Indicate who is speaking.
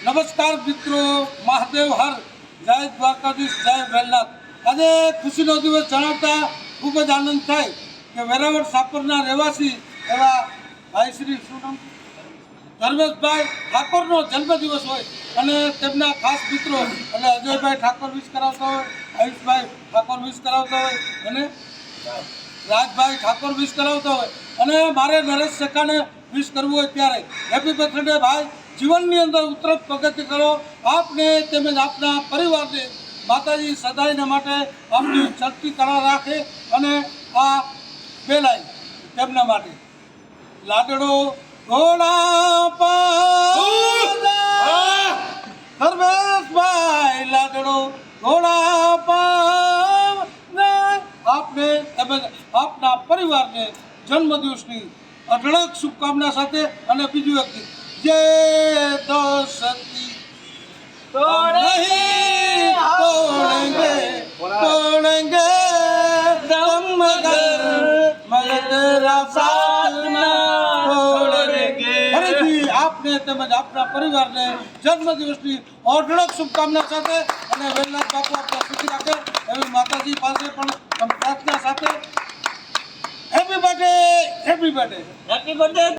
Speaker 1: નમસ્કાર મિત્રો, મહાદેવ હર, જય દ્વારકાધીશ, જય વેલનાથ આજે ખુશીનો દિવસ જણાવતા ખૂબ જ આનંદ થાય કે વેરાવળ સાપરના રહેવાસી એવા ભાઈ શ્રી શું ધર્મેશભાઈ ઠાકોરનો જન્મદિવસ હોય અને તેમના ખાસ મિત્રો અને અજયભાઈ ઠાકોર વિશ કરાવતા હોય આયુષભાઈ ઠાકોર વિશ કરાવતા હોય અને રાજભાઈ ઠાકોર વિશ કરાવતા હોય. અને મારે નરેશ શેખાને વિશ કરવું હોય ત્યારે. હેપી બર્થડે ભાઈ. જીવનની અંદર ઉત્તરોત્તર પ્રગતિ કરો. આપને તેમજ આપના પરિવારને માતાજી સદાયને માટે આપની ચડતી કળા રાખે અને આ બે તેમના માટે. લાડડો, ઘોડા પાલા ધર્મેશભાઈ લાડડો, ઘોડા આપને તેમજ આપના પરિવારને જન્મદિવસની અઢળક શુભકામના સાથે અને બીજું એક જે દોષ હતી તોડ નહીં તોડેંગે તોડેંગે દમ મગર મગર તેરા સાથ ના તોડેંગે. ફરીથી આપને તેમજ આપના પરિવારને જન્મદિવસની ઓઢળક શુભકામના સાથે અને વેલનાથ બાપુ આપના સુખી રાખે એવી માતાજી પાસે પણ પ્રાર્થના સાથે. Happy birthday happy birthday
Speaker 2: happy birthday